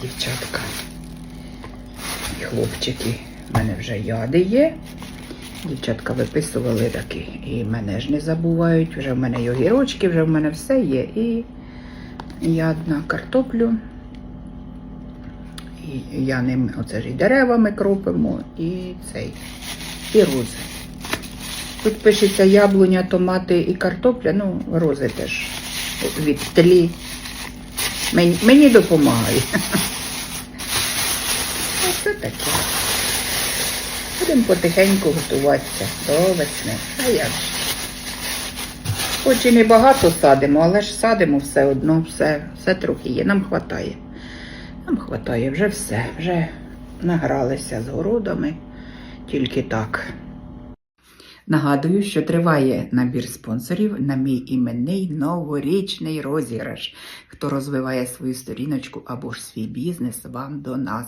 дівчатка. І хлопчики, в мене вже яди є. Дівчатка виписували такі. І мене ж не забувають. Вже в мене й огірочки, вже в мене все є. І я одна картоплю. І я ним оце ж і деревами кропимо, і цей, і рози. Тут пишеться яблуня, томати і картопля, ну, рози теж від тлі. Мені, мені допомагає. Оце таке. Будемо потихеньку готуватися до весни. А як ж? Хоч і не багато садимо, але ж садимо все одно, все, все трохи є. Нам вистачає. Нам вистачає вже все, вже награлися з городами, тільки так. Нагадую, що триває набір спонсорів на мій іменний новорічний розіграш. Хто розвиває свою сторіночку або ж свій бізнес, вам до нас.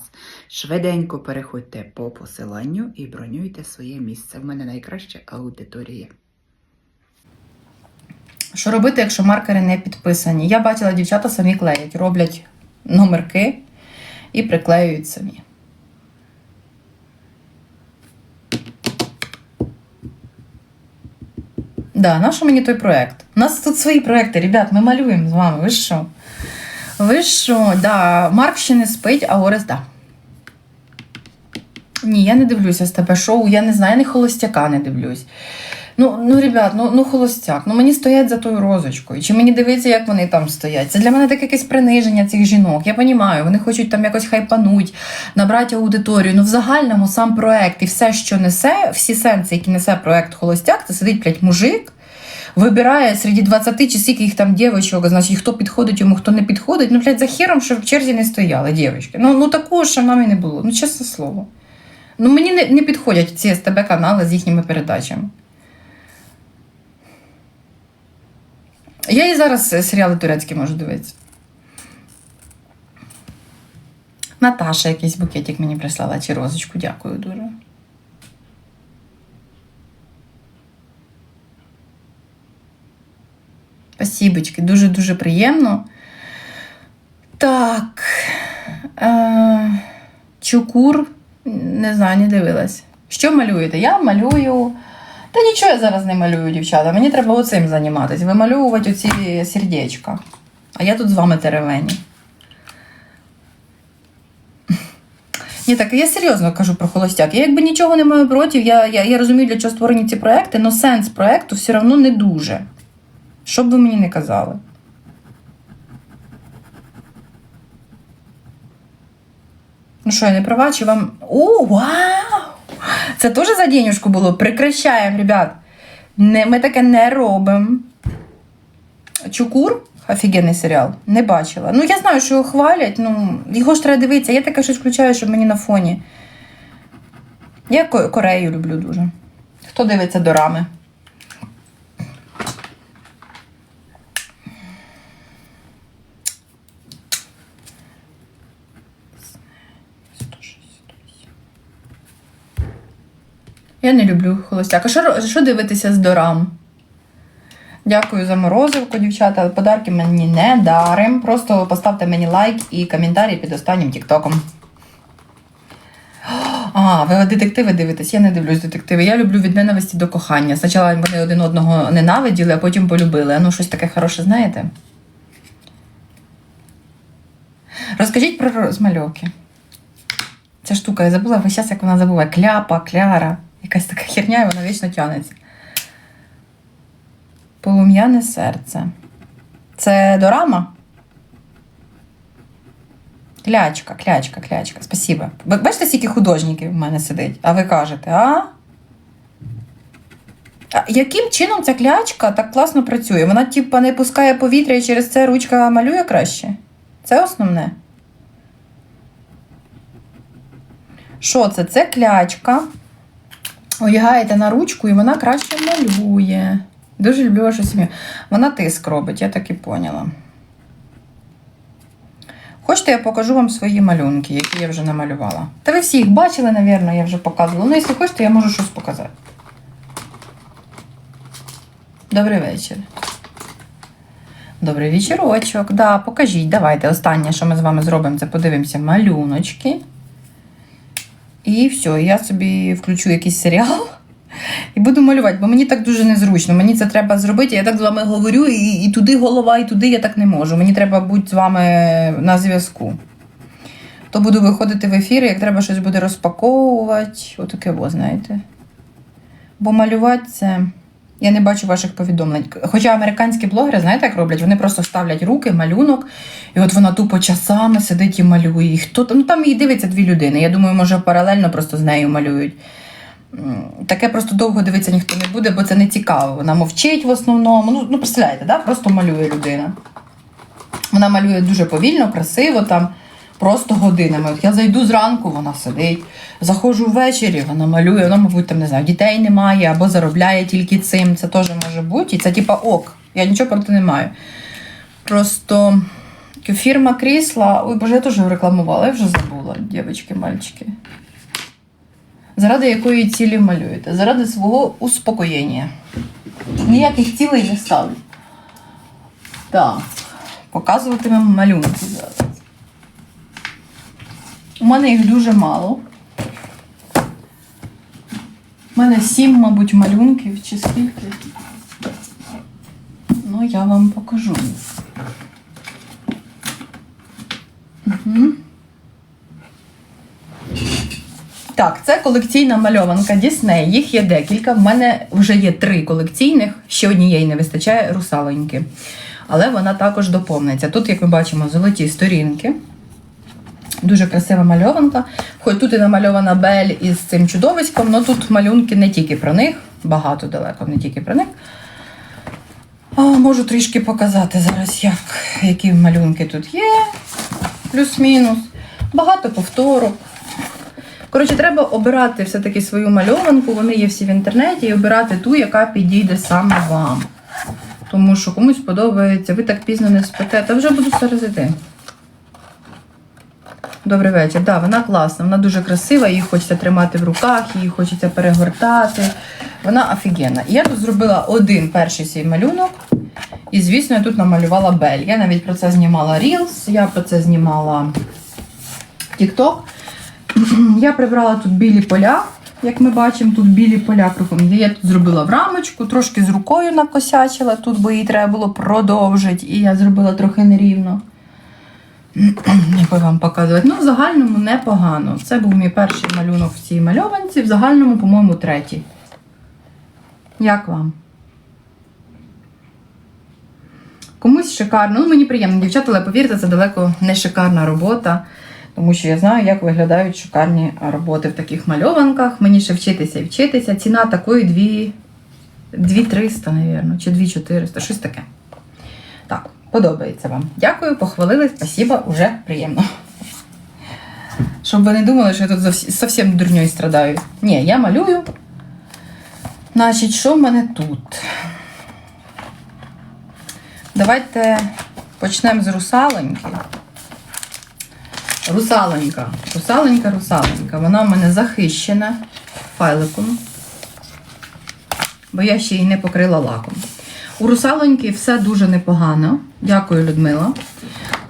Швиденько переходьте по посиланню і бронюйте своє місце. В мене найкраща аудиторія. Що робити, якщо маркери не підписані? Я бачила, дівчата самі клеять, роблять номерки і приклеюють самі. Да, у мені той проект? У нас тут свої проекти, ребят, ми малюємо з вами. Ви що? Ви що? Да, Марк ще не спить, а Орес, да. Ні, я не дивлюся з тебе шоу, я не знаю, я не холостяка не дивлюсь. Ну, ну, ребят, ну, ну холостяк, ну мені стоять за тою розочкою. Чи мені дивиться, як вони там стоять? Це для мене таке якесь приниження цих жінок. Я розумію, вони хочуть там якось хайпануть, набрати аудиторію. Ну, в загальному сам проект і все, що несе, всі сенси, які несе проект Холостяк, це сидить, блядь, мужик. Вибирає серед 20 чи скільки їх там дівчаток, значить, хто підходить йому, хто не підходить. Ну, блядь, за хером, що в черзі не стояли дівчатки. Ну, ну такого ще мамі не було. Ну, чесне слово. Ну, мені не, не підходять ці СТБ канали з їхніми передачами. Я і зараз е, серіали турецькі можу дивитися. Наташа якийсь букетик мені прислала чи розочку. Дякую дуже. Спасибочки, дуже-дуже приємно. Так. Е, чукур, не знаю, не дивилась. Що малюєте? Я малюю. Та нічого я зараз не малюю, дівчата. Мені треба оцим займатися. Вимальовувати оці сердечка. А я тут з вами теревені. Ні, так я серйозно кажу про холостяк. Я якби нічого не маю проти, я, я, я розумію, для чого створені ці проекти, але сенс проекту все одно не дуже. Що б ви мені не казали. Ну що, я не права, чи вам. О, вау! Це теж за денежку було. Прекращаємо, ребят. Не, ми таке не робимо. Чукур, офігенний серіал, не бачила. Ну, я знаю, що його хвалять, ну, його ж треба дивитися. Я таке щось включаю, щоб мені на фоні. Я Корею люблю дуже. Хто дивиться дорами? Я не люблю холостяк. А що, що дивитися з дорам? Дякую за морозивку, дівчата. Подарки мені не дарим. Просто поставте мені лайк і коментарі під останнім тіктоком. А, ви детективи дивитесь? Я не дивлюсь детективи. Я люблю від ненависті до кохання. Спочатку вони один одного ненавиділи, а потім полюбили. Ну, щось таке хороше, знаєте? Розкажіть про розмальовки. Ця штука, я забула весь час, як вона забуває. Кляпа, кляра. Якась така херня, і вона вічно тянеться. Полум'яне серце. Це дорама? Клячка, клячка, клячка. Спасибо. Бачите, скільки художників в мене сидить? А ви кажете, а? А яким чином ця клячка так класно працює? Вона, типа, не пускає повітря і через це ручка малює краще? Це основне. Що це? Це клячка. Одягаєте на ручку і вона краще малює. Дуже люблю вашу сім'ю. Вона тиск робить, я так і поняла. Хочете, я покажу вам свої малюнки, які я вже намалювала. Та ви всі їх бачили, напевно, я вже показувала. Ну, якщо хочете, я можу щось показати. Добрий вечір. Добрий вечірочок. Да, покажіть, давайте. Останнє, що ми з вами зробимо, це подивимося малюночки. І все, я собі включу якийсь серіал і буду малювати, бо мені так дуже незручно. Мені це треба зробити. Я так з вами говорю, і, і туди голова, і туди я так не можу. Мені треба бути з вами на зв'язку. То буду виходити в ефір, як треба щось буде розпаковувати. Отаке, От знаєте. Бо малювати це. Я не бачу ваших повідомлень. Хоча американські блогери, знаєте, як роблять? Вони просто ставлять руки, малюнок, і от вона тупо часами сидить і малює. І хто там? Ну там її дивиться дві людини. Я думаю, може паралельно просто з нею малюють. Таке просто довго дивитися ніхто не буде, бо це не цікаво. Вона мовчить в основному. Ну, ну представляєте, да? просто малює людина. Вона малює дуже повільно, красиво там, просто годинами. От я зайду зранку, вона сидить. Заходжу ввечері, вона малює, вона, мабуть, там не знаю, дітей немає або заробляє тільки цим. Це теж може бути. І це типа ок. Я нічого проти не маю. Просто фірма крісла. Ой, боже, я теж рекламувала, я вже забула, дівчатки, мальчики. Заради якої цілі малюєте? Заради свого успокоєння. Ніяких цілей не ставлю. Так, показуватимемо малюнки зараз. Мене їх дуже мало. У мене сім, мабуть, малюнків чи скільки. Ну, я вам покажу. Угу. Так, це колекційна мальованка Дісней. Їх є декілька. В мене вже є три колекційних, ще однієї не вистачає русалоньки. Але вона також доповниться. Тут, як ми бачимо, золоті сторінки. Дуже красива мальованка. Хоч тут і намальована Бель із цим чудовиськом, але тут малюнки не тільки про них, багато далеко, не тільки про них. А, можу трішки показати зараз, як, які малюнки тут є. Плюс-мінус. Багато повторок. Коротше, треба обирати все-таки свою мальованку, вони є всі в інтернеті, і обирати ту, яка підійде саме вам. Тому що комусь подобається, ви так пізно не спите, та вже буду зараз іти. Добрий вечір. Да, вона класна, вона дуже красива, її хочеться тримати в руках, її хочеться перегортати. Вона офігенна. І я тут зробила один перший свій малюнок. І, звісно, я тут намалювала Бель. Я навіть про це знімала Reels, я про це знімала TikTok. Я прибрала тут білі поля, як ми бачимо, тут білі поля кругом. Я тут зробила в рамочку, трошки з рукою накосячила тут, бо її треба було продовжити, і я зробила трохи нерівно. Не вам показувати. Ну, в загальному непогано. Це був мій перший малюнок в цій мальованці, в загальному, по-моєму, третій. Як вам? Комусь шикарно. Ну, мені приємно, дівчата, але повірте, це далеко не шикарна робота. Тому що я знаю, як виглядають шикарні роботи в таких мальованках. Мені ще вчитися і вчитися. Ціна такої 2 2300, мабуть, чи 2400, щось таке. Подобається вам. Дякую, похвалили, спасибо, уже приємно. Щоб ви не думали, що я тут зовсім дурньою страдаю. Ні, я малюю. Значить, що в мене тут? Давайте почнемо з русалоньки. Русалонька. Русалонька, русалонька. Вона в мене захищена файликом, бо я ще її не покрила лаком. У русалоньки все дуже непогано. Дякую, Людмила.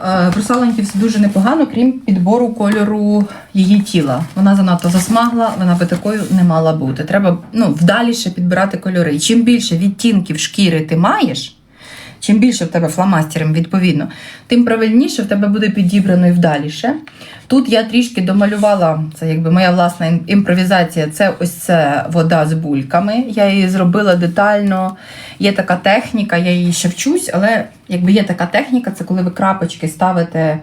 Е, В русалоньки все дуже непогано, крім підбору кольору її тіла. Вона занадто засмагла, вона би такою не мала бути. Треба ну, вдаліше підбирати кольори. І чим більше відтінків шкіри ти маєш, чим більше в тебе фломастером, відповідно, тим правильніше в тебе буде підібрано і вдаліше. Тут я трішки домалювала, це якби моя власна імпровізація, це ось це вода з бульками. Я її зробила детально. Є така техніка, я її ще вчусь, але якби є така техніка, це коли ви крапочки ставите.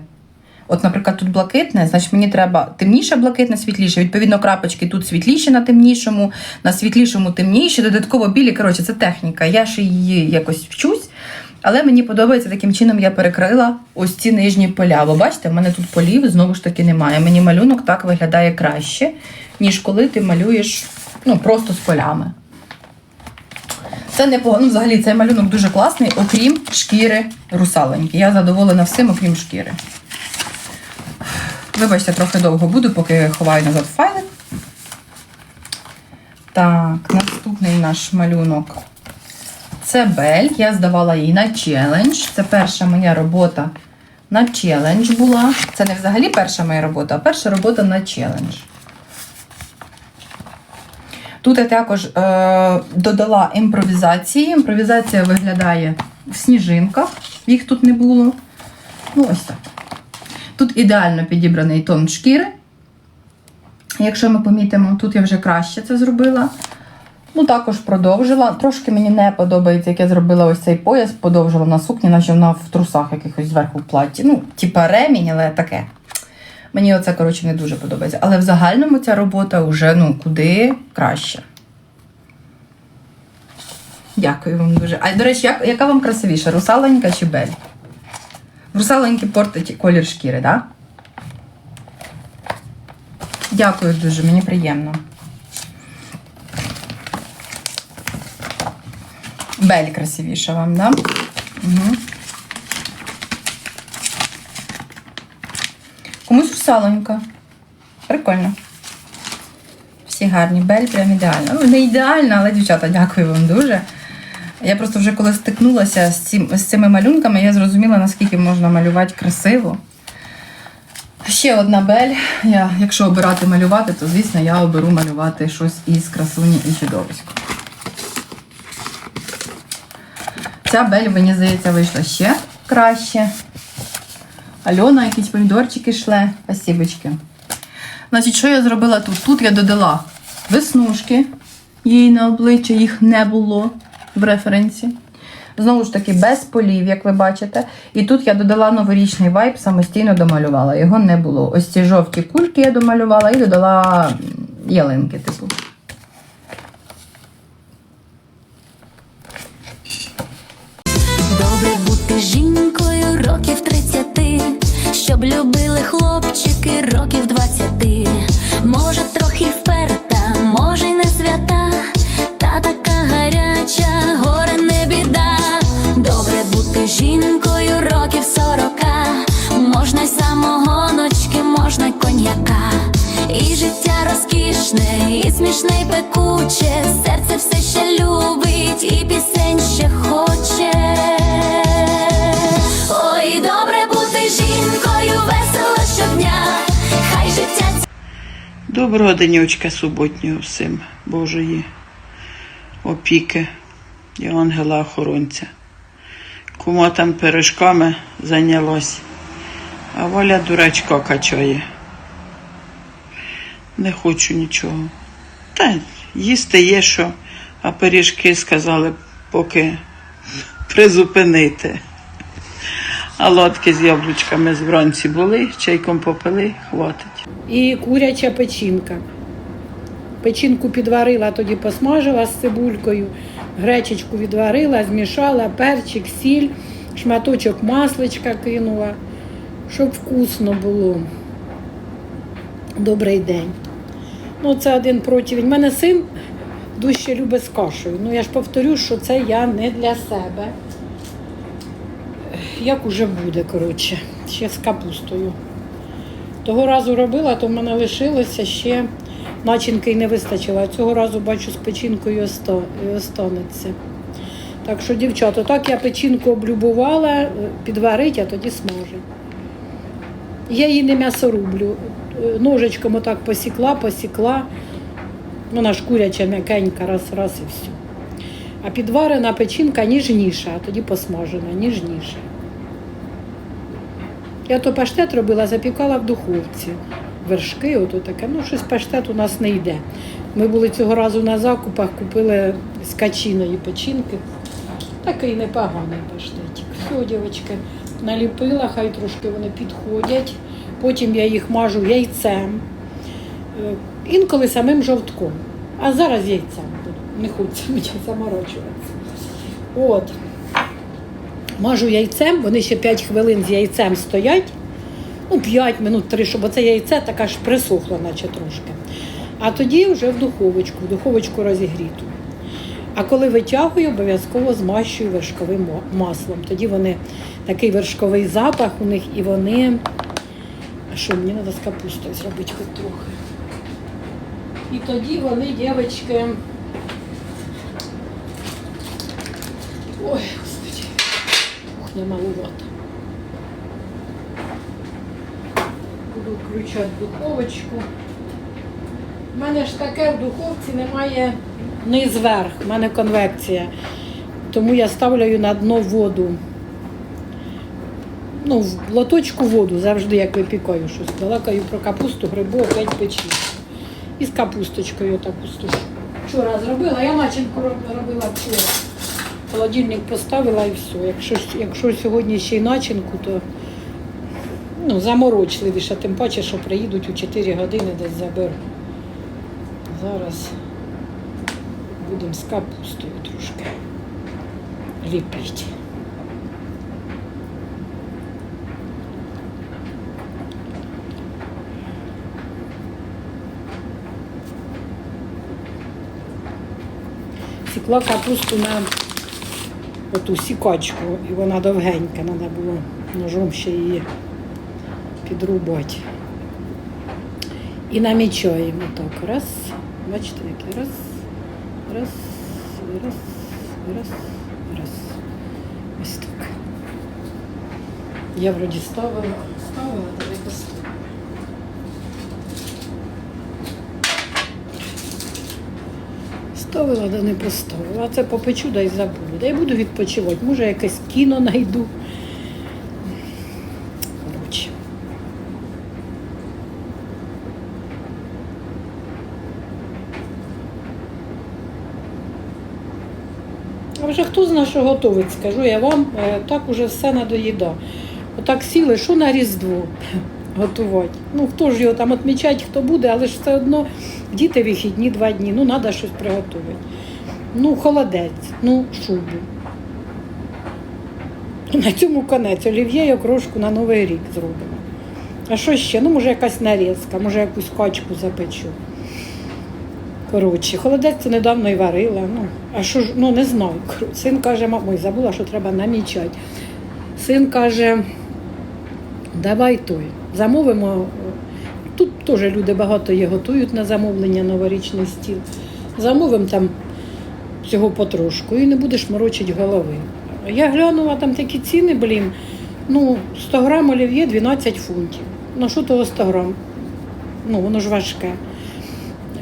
От, наприклад, тут блакитне, значить мені треба темніше блакитне, світліше. Відповідно, крапочки тут світліші на темнішому, на світлішому темніші, додатково білі. Коротше, це техніка. Я ще її якось вчусь. Але мені подобається таким чином я перекрила ось ці нижні поля. Бо бачите, в мене тут полів знову ж таки немає. Мені малюнок так виглядає краще, ніж коли ти малюєш ну, просто з полями. Це непогано. Ну, взагалі цей малюнок дуже класний, окрім шкіри русаленьки. Я задоволена всім, окрім шкіри. Вибачте, трохи довго буду, поки ховаю назад файлик. Так, наступний наш малюнок Це бель. Я здавала її на челендж. Це перша моя робота на челендж була. Це не взагалі перша моя робота, а перша робота на челендж. Тут я також е, додала імпровізації. Імпровізація виглядає в сніжинках, їх тут не було. Ну, ось так. Тут ідеально підібраний тон шкіри. Якщо ми помітимо, тут я вже краще це зробила. Ну, також продовжила. Трошки мені не подобається, як я зробила ось цей пояс, подовжила на сукні, наче вона в трусах якихось зверху в платі. Ну, типа ремінь, але таке. Мені оце, коротше, не дуже подобається. Але в загальному ця робота вже ну, куди краще. Дякую вам дуже. А до речі, як, яка вам красивіша? Русаленька чи бель? Русаленькі портить колір шкіри, так? Да? Дякую дуже, мені приємно. Бель красивіша вам, да? Угу. Комусь русалонька. Прикольно. Всі гарні. Бель прям ідеальна. Ну, не ідеальна, але дівчата, дякую вам дуже. Я просто вже коли стикнулася з, цим, з цими малюнками, я зрозуміла, наскільки можна малювати красиво. Ще одна бель. Я, якщо обирати малювати, то звісно я оберу малювати щось із красуні і чудовисько. Ця бель, мені здається, вийшла ще краще. Альона якісь помідорчики шле. Спасибочки. Значить, що я зробила тут? Тут я додала веснушки. Їй на обличчя їх не було в референсі. Знову ж таки, без полів, як ви бачите. І тут я додала новорічний вайб, самостійно домалювала. Його не було. Ось ці жовті кульки я домалювала і додала ялинки, типу. Жінкою років 30 щоб любили хлопчики років 20 Може, трохи вперта, може, й не свята, та така гаряча, горе не біда. Добре бути жінкою років Доброго денечка суботнього всім Божої опіки і ангела-охоронця. Кума там пиріжками зайнялась, а Валя дурачка качає. Не хочу нічого. Та їсти є що, а пиріжки сказали, поки призупинити. А лодки з яблучками з вранці були, чайком попили, хватить. і куряча печінка. Печінку підварила, тоді посмажила з цибулькою, гречечку відварила, змішала, перчик, сіль, шматочок масличка кинула, щоб вкусно було. Добрий день. Ну, це один противень. У мене син дужче любить з кашею. Ну, я ж повторю, що це я не для себе. Як уже буде, коротше, ще з капустою. Того разу робила, то в мене лишилося ще начинки й не вистачило. А цього разу бачу з печінкою і останеться. Так що, дівчата, так я печінку облюбувала, е, підварить, а тоді смажу. Я її не м'ясорублю. Е, Ножичком отак посікла, посікла. Вона ж куряча м'якенька, раз, раз і все. А підварена печінка ніжніша, а тоді посмажена, ніжніша. Я то паштет робила, запікала в духовці. Вершки, ото таке. Ну, щось паштет у нас не йде. Ми були цього разу на закупах, купили з качиної печінки. Такий непоганий паштетик. Все, дівчатки, наліпила, хай трошки вони підходять. Потім я їх мажу яйцем. Е, Інколи самим жовтком. А зараз яйцем буду. Не хочеться мені заморочуватися. От. Мажу яйцем, вони ще 5 хвилин з яйцем стоять. Ну, 5 минут 3, щоб оце яйце така ж присохло, наче трошки. А тоді вже в духовочку, в духовочку розігріту. А коли витягую, обов'язково змащую вершковим маслом. Тоді вони такий вершковий запах у них і вони. А що, мені треба з капустою зробити хоч трохи. І тоді вони, дівчатки, Ой, кухня маловата. Буду включати духовочку. У мене ж таке в духовці немає низ верх, в мене конвекція. Тому я ставлю на дно воду. Ну, в лоточку воду завжди, як випікаю щось. Балакаю про капусту, грибу, опять печі. І з капусточкою таку стушу. Вчора зробила, я начинку робила вчора. Холодильник поставила і все. Якщо, якщо сьогодні ще й начинку, то ну, заморочливіше, тим паче, що приїдуть у 4 години десь заберу. Зараз будемо з капустою трошки ліпити. Сікла капусту на оту сікачку, і вона довгенька, треба було ножом ще її підрубати. І намічаємо так. Раз, бачите, яке раз, раз, раз, раз, раз. Ось так. Я вроді ставила, ставила, давай поставлю. Ставила, да не поставила. Це попечу, да й забуду. Да й буду відпочивати. Може, якесь кіно знайду. А вже хто знає, що готовить, скажу я вам, е, так уже все надоїда. Отак сіли, що на Різдво готувати. Ну, хто ж його там відмічати, хто буде, але ж все одно діти вихідні два дні, ну треба щось приготувати. Ну, холодець, ну, шубу. На цьому конець олів'є і окрошку на Новий рік зробимо. А що ще? Ну, може, якась нарізка, може, якусь качку запечу. Коротше, холодець це недавно і варила. Ну, а що ж, ну не знаю. Син каже, мамо, ой, забула, що треба намічати. Син каже, давай той. Замовимо. Тут теж люди багато є, готують на замовлення новорічний стіл. Замовимо там всього потрошку і не будеш морочити голови. Я глянула там такі ціни, блін. Ну, 100 грам олів'є 12 фунтів. Ну що того 100 грам? Ну, воно ж важке.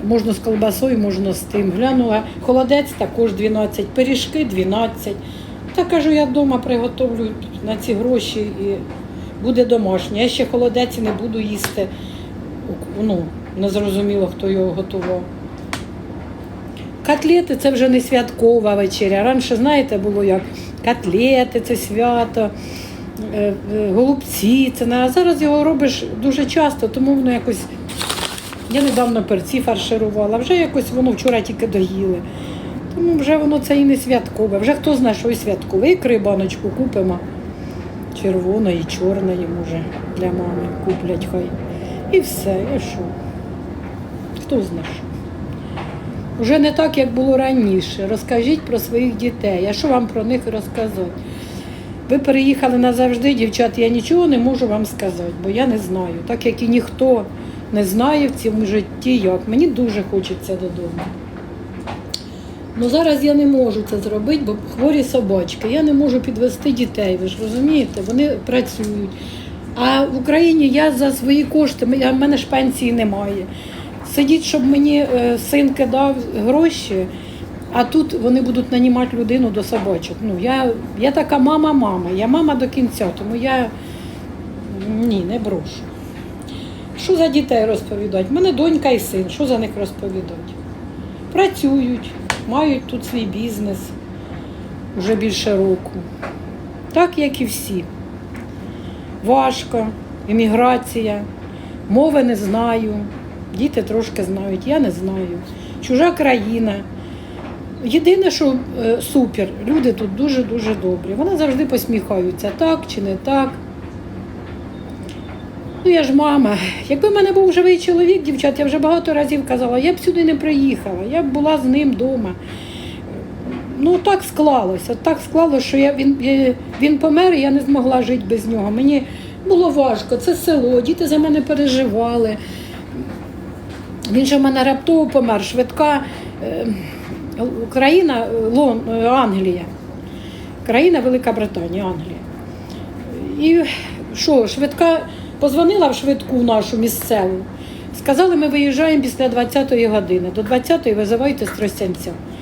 Можна з колбасою, можна з тим. Глянула, холодець також 12, пиріжки 12. Та кажу, я вдома приготовлю на ці гроші і буде домашнє. Я ще холодець не буду їсти. Ну, не хто його готував. Котлети це вже не святкова вечеря. Раніше, знаєте, було як котлети це свято, е, е, голубці це. А зараз його робиш дуже часто, тому воно якось. Я недавно перці фарширувала, вже якось воно вчора тільки доїли. Тому вже воно це і не святкове. Вже хто знає, що святкове. Ікри баночку купимо. Червоної, чорної, може, для мами куплять хай. І все, і що? Хто знає. Вже не так, як було раніше. Розкажіть про своїх дітей. А що вам про них розказати? Ви переїхали назавжди, дівчат, я нічого не можу вам сказати, бо я не знаю. Так як і ніхто не знає в цьому житті, як. Мені дуже хочеться додому. Ну зараз я не можу це зробити, бо хворі собачки. Я не можу підвести дітей, ви ж розумієте, вони працюють. А в Україні я за свої кошти, в мене ж пенсії немає. Сидіть, щоб мені е, син кидав гроші, а тут вони будуть нанімати людину до собачок. Ну, я, я така мама-мама, я мама до кінця, тому я ні, не брошу. Що за дітей розповідати? У мене донька і син, що за них розповідати? Працюють, мають тут свій бізнес вже більше року. Так, як і всі. Важко, еміграція, мови не знаю. Діти трошки знають, я не знаю. Чужа країна. Єдине, що е, супер, люди тут дуже-дуже добрі. Вони завжди посміхаються, так чи не так. Ну, я ж мама. Якби в мене був живий чоловік, дівчат, я вже багато разів казала, я б сюди не приїхала, я б була з ним вдома. Ну, так склалося. Так склалося, що я, він, він помер, і я не змогла жити без нього. Мені було важко, це село, діти за мене переживали. Він же в мене раптово помер, швидка е, Україна, Лон, е, Англія. Країна Велика Британія, Англія. І що, швидка позвонила в швидку нашу місцеву. Сказали, ми виїжджаємо після 20-ї години. До 20-ї визивайте Стросянця. А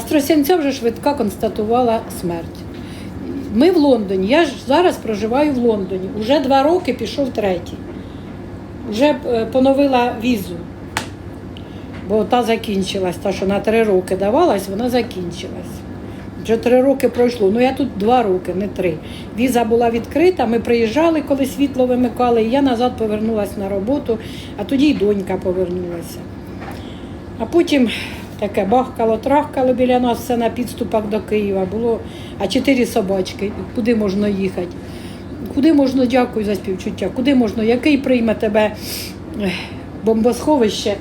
Стросянця вже швидка констатувала смерть. Ми в Лондоні. Я ж зараз проживаю в Лондоні. Уже два роки пішов третій. Вже е, поновила візу. Бо та закінчилась, та, що на три роки давалась, вона закінчилась. Вже три роки пройшло. Ну я тут два роки, не три. Віза була відкрита. Ми приїжджали, коли світло вимикали, і я назад повернулася на роботу, а тоді й донька повернулася. А потім таке бахкало, трахкало біля нас все на підступах до Києва. Було, а чотири собачки. Куди можна їхати? Куди можна, дякую за співчуття, куди можна, який прийме тебе бомбосховище?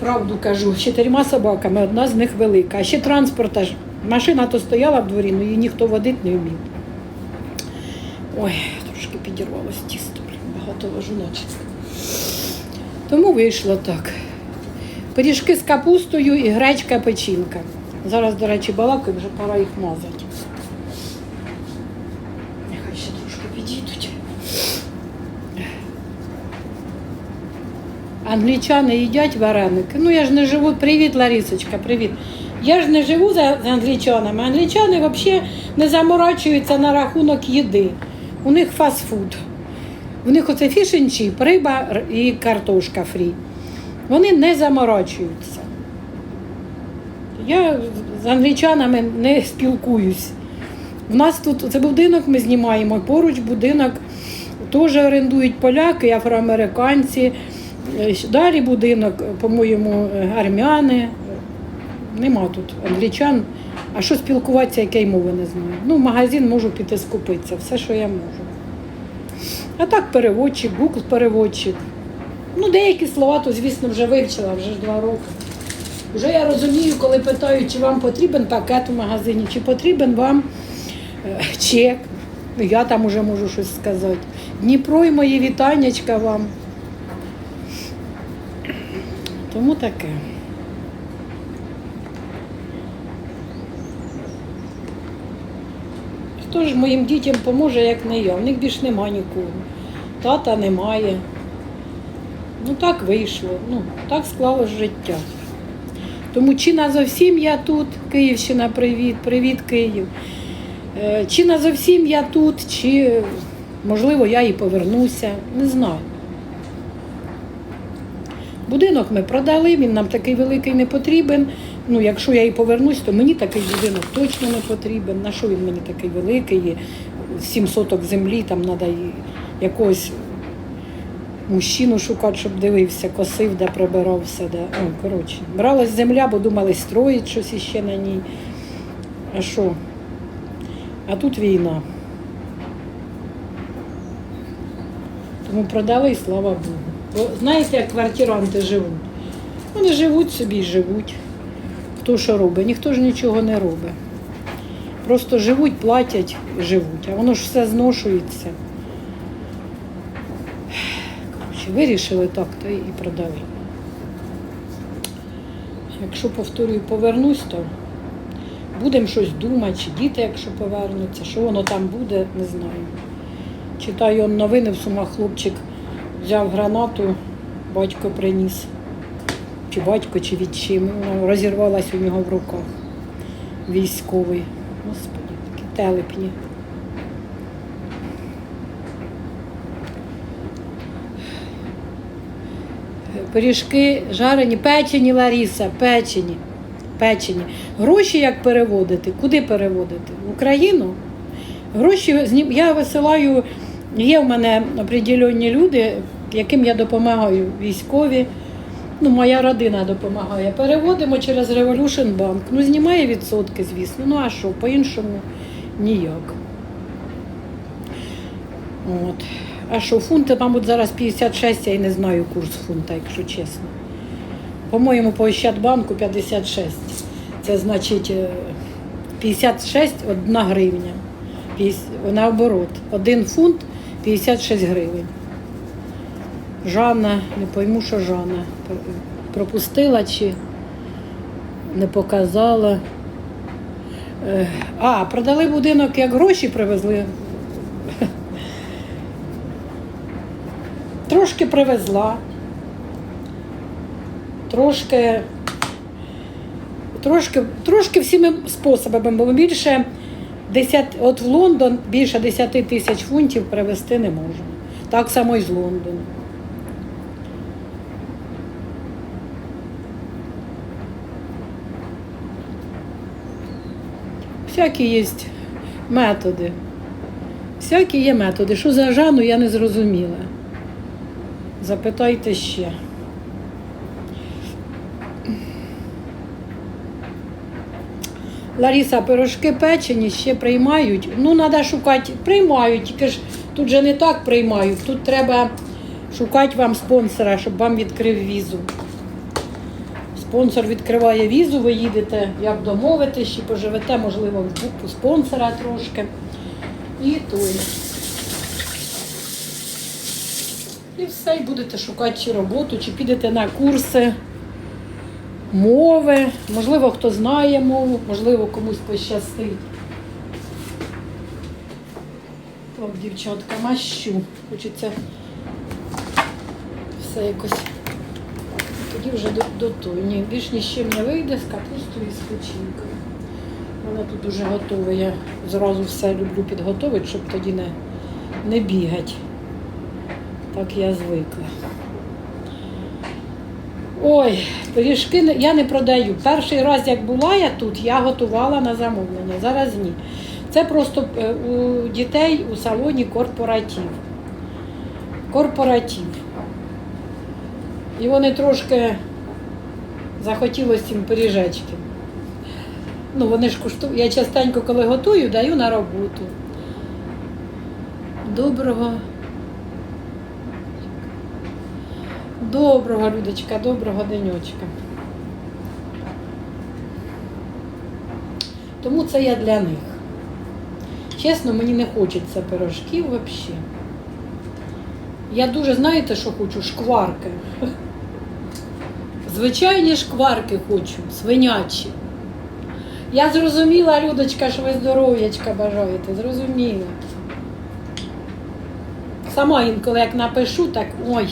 Правду кажу, з чотирма собаками, одна з них велика. А ще транспорт аж. Машина то стояла в дворі, але її ніхто водити не вмів. Ой, трошки підірвалось тісто, багато ложу наче. Тому вийшло так. Пиріжки з капустою і гречка печінка. Зараз, до речі, балакаю, вже пора їх мазати. Нехай ще трошки підійдуть. Англічани їдять вареники. Ну я ж не живу. Привіт, Ларісочка, привіт. Я ж не живу за англічанами. Англічани взагалі не заморачуються на рахунок їди. У них фастфуд. У них оце фішенчіп, риба і картошка фрі. Вони не заморачуються. Я з англічанами не спілкуюсь. У нас тут це будинок ми знімаємо, поруч будинок теж орендують поляки, афроамериканці. Е, Далі будинок, по-моєму, е, армяни. Нема тут англічан. А що спілкуватися, яке й мови не знаю. Ну, в магазин можу піти скупитися, все, що я можу. А так переводчик, Google переводчик. Ну, деякі слова, то, звісно, вже вивчила, вже ж два роки. Вже я розумію, коли питають, чи вам потрібен пакет у магазині, чи потрібен вам е, чек. Ну, Я там уже можу щось сказати. Дніпро і мої вітаннячка вам. Тому таке. Хто ж моїм дітям поможе, як не я? У них більш нема нікого. Тата немає. Ну так вийшло. Ну, так склалось життя. Тому чи назовсім я тут, Київщина, привіт, привіт, Київ. Е, Чи назовсім я тут, чи можливо я і повернуся, не знаю. Будинок ми продали, він нам такий великий не потрібен. Ну, якщо я і повернусь, то мені такий будинок точно не потрібен. На що він мені такий великий? Сім соток землі, там треба якогось мужчину шукати, щоб дивився, косив, де прибирав все. Де. Ну, коротше, бралась земля, бо думали, строїть щось іще на ній. А що? А тут війна. Тому продали і слава Богу. Бо знаєте, як квартиранти живуть? Вони живуть собі і живуть. Хто що робить? Ніхто ж нічого не робить. Просто живуть, платять, живуть, а воно ж все зношується. Коротше, вирішили так, то і продали. Якщо повторюю, повернусь, то будемо щось думати, чи діти, якщо повернуться, що воно там буде, не знаю. Читаю новини в сумах хлопчик взяв гранату, батько приніс. Чи батько, чи від чим. Вона розірвалась у нього в руках. Військовий. Господи, такі телепні. Пиріжки жарені, печені, Ларіса, печені. Печені. Гроші як переводити? Куди переводити? В Україну? Гроші я висилаю, є в мене определенні люди, яким я допомагаю військові. Ну, моя родина допомагає. Переводимо через Revolution Bank. Ну, знімає відсотки, звісно. Ну а що, по-іншому ніяк. От. А що, фунти, мабуть, зараз 56, я і не знаю курс фунта, якщо чесно. По-моєму, по Ощадбанку 56. Це значить е, 56 одна гривня. Піс- Наоборот, один фунт 56 гривень. Жанна, не пойму, що Жанна. Пропустила чи не показала. Е, А, продали будинок, як гроші привезли. Трошки привезла. Трошки. Трошки, трошки всіми способами, бо більше 10, от в Лондон більше 10 тисяч фунтів привезти не можна. Так само і з Лондону. Всякі є методи. Всякі є методи. Що за Жанну, я не зрозуміла. Запитайте ще. Лариса, пирожки печені ще приймають. Ну, треба шукати, приймають, тільки ж тут же не так приймають. Тут треба шукати вам спонсора, щоб вам відкрив візу. Спонсор відкриває візу, ви їдете, як домовитись, чи поживете, можливо, в спонсора трошки. І той. І все, і будете шукати чи роботу, чи підете на курси мови. Можливо, хто знає мову, можливо, комусь пощастить. Так, дівчатка, мащу. Хочеться все якось. Тоді вже до, до того. Ні, більш ні з чим не вийде з капустою і з печінкою. Вона тут уже готова. Я зразу все люблю підготувати, щоб тоді не, не бігати. Так я звикла. Ой, пиріжки я не продаю. Перший раз, як була я тут, я готувала на замовлення. Зараз ні. Це просто е, у дітей у салоні корпоратив. Корпоратив. І вони трошки захотілося цим пиріжечки. Ну, вони ж куштують. Я частенько, коли готую, даю на роботу. Доброго. Доброго, Людочка, доброго денечка. Тому це я для них. Чесно, мені не хочеться пирожків взагалі. Я дуже, знаєте, що хочу? Шкварки. Звичайні шкварки хочу, свинячі. Я зрозуміла, Людочка, що ви здоров'ячка бажаєте, зрозуміла. Сама інколи як напишу, так ой,